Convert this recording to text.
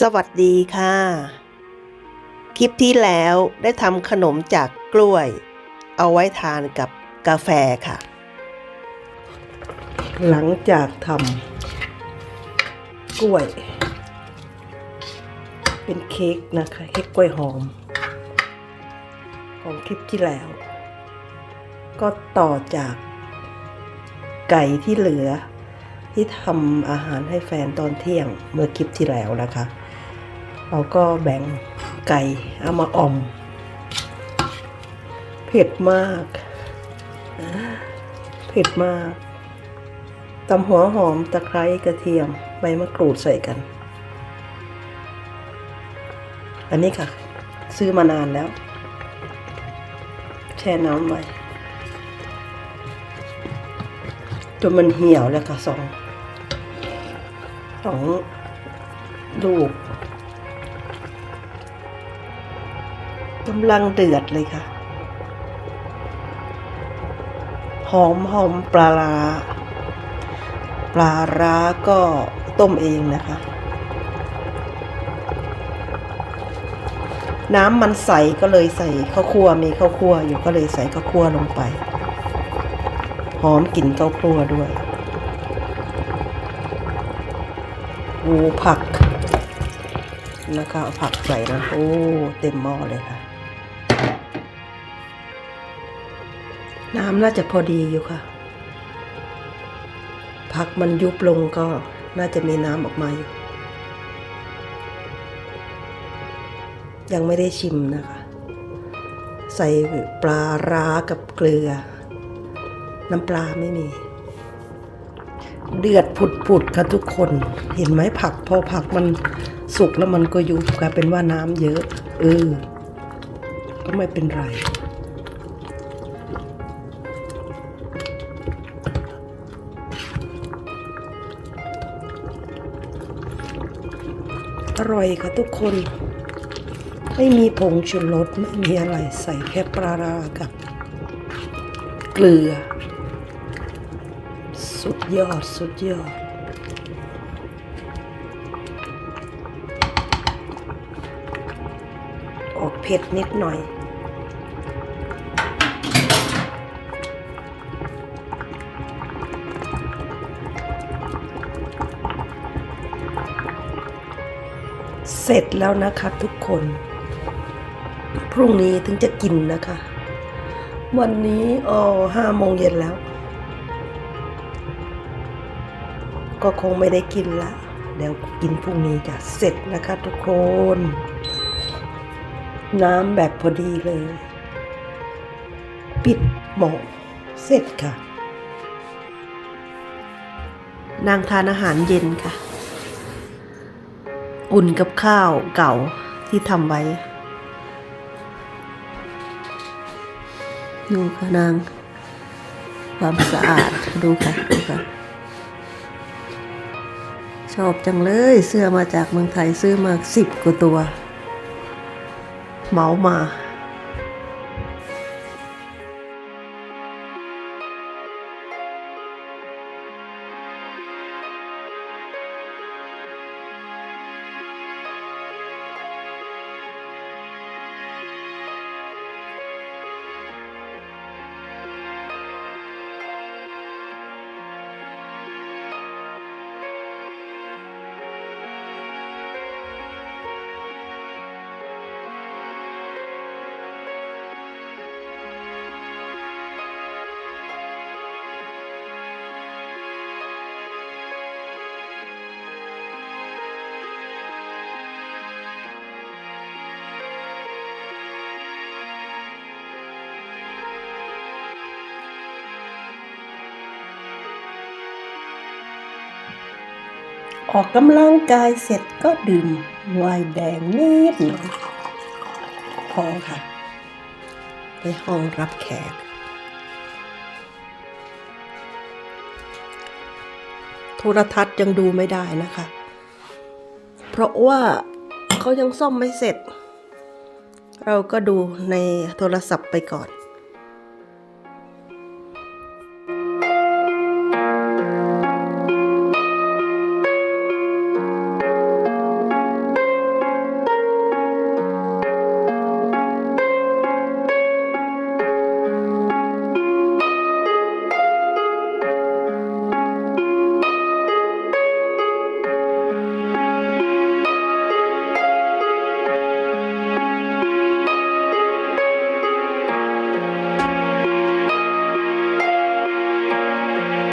สวัสดีค่ะ คลิปที่แล้วได้ทำขนมจากกล้วย เอาไว้ทานกับกาแฟค่ะ หลังจากทำกล้วย เป็นเค้กนะคะเค้กกล้วยหอม ของคลิปที่แล้ว ก็ต่อจากไก่ที่เหลือที่ทำอาหารให้แฟนตอนเที่ยงเมื่อคลิปที่แล้วนะคะ เราก็แบ่งไก่เอามาอ่อม เผ็ดมาก เผ็ดมากตำหัวหอมตะไคร้กระเทียมใบมะกรูดใส่กัน อันนี้ค่ะ ซื้อมานานแล้ว แช่น้ำไว้จนมันเหี่ยวแล้วค่ะสองสองลูก กำลังเดือดเลยค่ะ หอมหอมปลาร้าปลาร้าก็ต้มเองนะคะ น้ำมันใสก็เลยใส่ข้าวคั่วมีข้าวคั่วอยู่ก็เลยใส่ข้าวคั่วลงไป หอมกลิ่นข้าวคั่วด้วยโอ้ผักนะคะผักใส่นะโอ้เต็มหม้อเลยค่ะ น้ำน่าจะพอดีอยู่ค่ะผักมันยุบลงก็น่าจะมีน้ำออกมาอยู่ ยังไม่ได้ชิมนะคะ ใส่ปลาร้ากับเกลือ น้ำปลาไม่มี เดือดผุดๆค่ะทุกคน เห็นไหมผักพอผักมันสุกแล้วมันก็ยุบกลายเป็นว่าน้ำเยอะ เออ ก็ไม่เป็นไร ร่อยค่ะทุกคน ไม่มีผงชูรสไม่มีอะไรใส่แค่ปลาร้ากับ เกลือ สุดยอดสุดยอด ออกเผ็ดนิดหน่อย เสร็จแล้วนะคะทุกคน พรุ่งนี้ถึงจะกินนะคะ วันนี้อ๋อห้าโมงเย็นแล้ว ก็คงไม่ได้กินละเดี๋ยวกินพรุ่งนี้จะเสร็จนะคะทุกคน น้ำแบบพอดีเลย ปิดหม้อเสร็จค่ะ นางทานอาหารเย็นค่ะ อุ่นกับข้าวเก่าที่ทำไว้ดูค่ะนาง ความสะอาดดูค่ะดูค่ะชอบจังเลยเสื้อมาจากเมืองไทยซื้อมาสิบกว่าตัวเหมามา ออกกำลังกายเสร็จก็ดื่มไวน์แดงนิดหน่อยพอค่ะ ไปห้องรับแขก โทรทัศน์ยังดูไม่ได้นะคะ เพราะว่าเขายังซ่อมไม่เสร็จ เราก็ดูในโทรศัพท์ไปก่อน